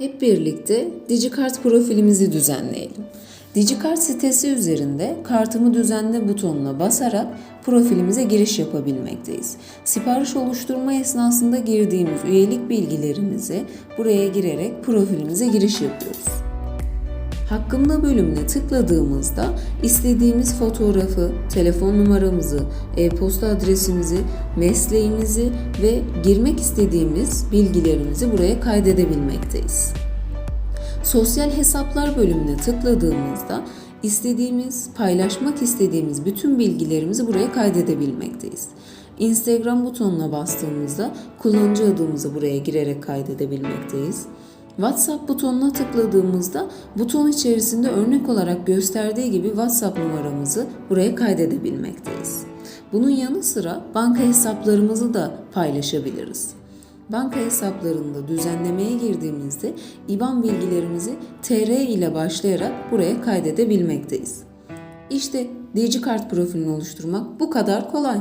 Hep birlikte DigiKart profilimizi düzenleyelim. DigiKart sitesi üzerinde kartımı düzenle butonuna basarak profilimize giriş yapabilmekteyiz. Sipariş oluşturma esnasında girdiğimiz üyelik bilgilerimizi buraya girerek profilimize giriş yapıyoruz. Hakkımda bölümüne tıkladığımızda istediğimiz fotoğrafı, telefon numaramızı, e-posta adresimizi, mesleğimizi ve girmek istediğimiz bilgilerimizi buraya kaydedebilmekteyiz. Sosyal hesaplar bölümüne tıkladığımızda istediğimiz, paylaşmak istediğimiz bütün bilgilerimizi buraya kaydedebilmekteyiz. Instagram butonuna bastığımızda kullanıcı adımızı buraya girerek kaydedebilmekteyiz. WhatsApp butonuna tıkladığımızda buton içerisinde örnek olarak gösterdiği gibi WhatsApp numaramızı buraya kaydedebilmekteyiz. Bunun yanı sıra banka hesaplarımızı da paylaşabiliriz. Banka hesaplarında düzenlemeye girdiğimizde IBAN bilgilerimizi TR ile başlayarak buraya kaydedebilmekteyiz. İşte DigiKart profilini oluşturmak bu kadar kolay.